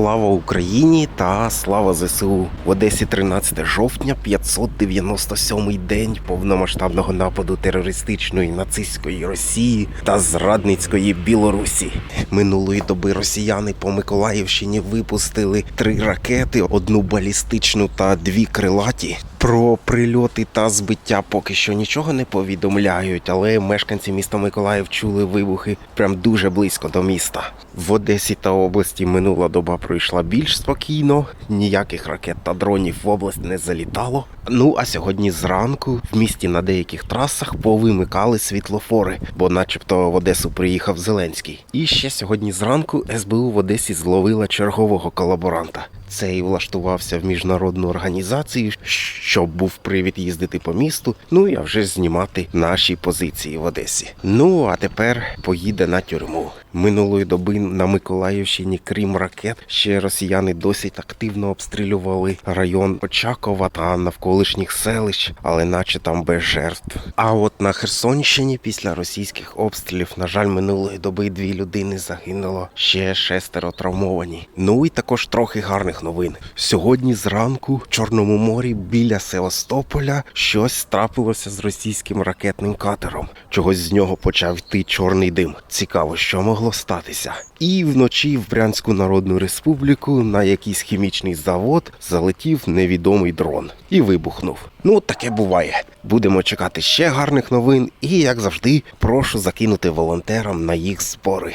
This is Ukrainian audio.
Слава Україні та слава ЗСУ в Одесі 13 жовтня, 597-й день повномасштабного нападу терористичної нацистської Росії та зрадницької Білорусі. Минулої доби росіяни по Миколаївщині випустили три ракети, одну балістичну та дві крилаті. Про прильоти та збиття поки що нічого не повідомляють, але мешканці міста Миколаїв чули вибухи прям дуже близько до міста. В Одесі та області минула доба пройшла більш спокійно, ніяких ракет та дронів в область не залітало. Ну а сьогодні зранку в місті на деяких трасах повимикали світлофори, бо, начебто, в Одесу приїхав Зеленський. І ще сьогодні зранку СБУ в Одесі зловила чергового колаборанта. Цей влаштувався в міжнародну організацію, щоб був привід їздити по місту. Ну і вже знімати наші позиції в Одесі. Ну а тепер поїде на тюрму. Минулої доби на Миколаївщині, крім ракет, ще росіяни досить активно обстрілювали район Очакова та навколишніх селищ, але наче там без жертв. А от на Херсонщині після російських обстрілів, на жаль, минулої доби дві людини загинуло, ще шестеро травмовані. Ну і також трохи гарних новин. Сьогодні зранку в Чорному морі біля Севастополя щось трапилося з російським ракетним катером. Чогось з нього почав йти чорний дим. Цікаво, що могло статися. І вночі в Брянську Народну Республіку на якийсь хімічний завод залетів невідомий дрон і вибухнув. Ну, таке буває. Будемо чекати ще гарних новин, і як завжди, прошу закинути волонтерам на їх збори.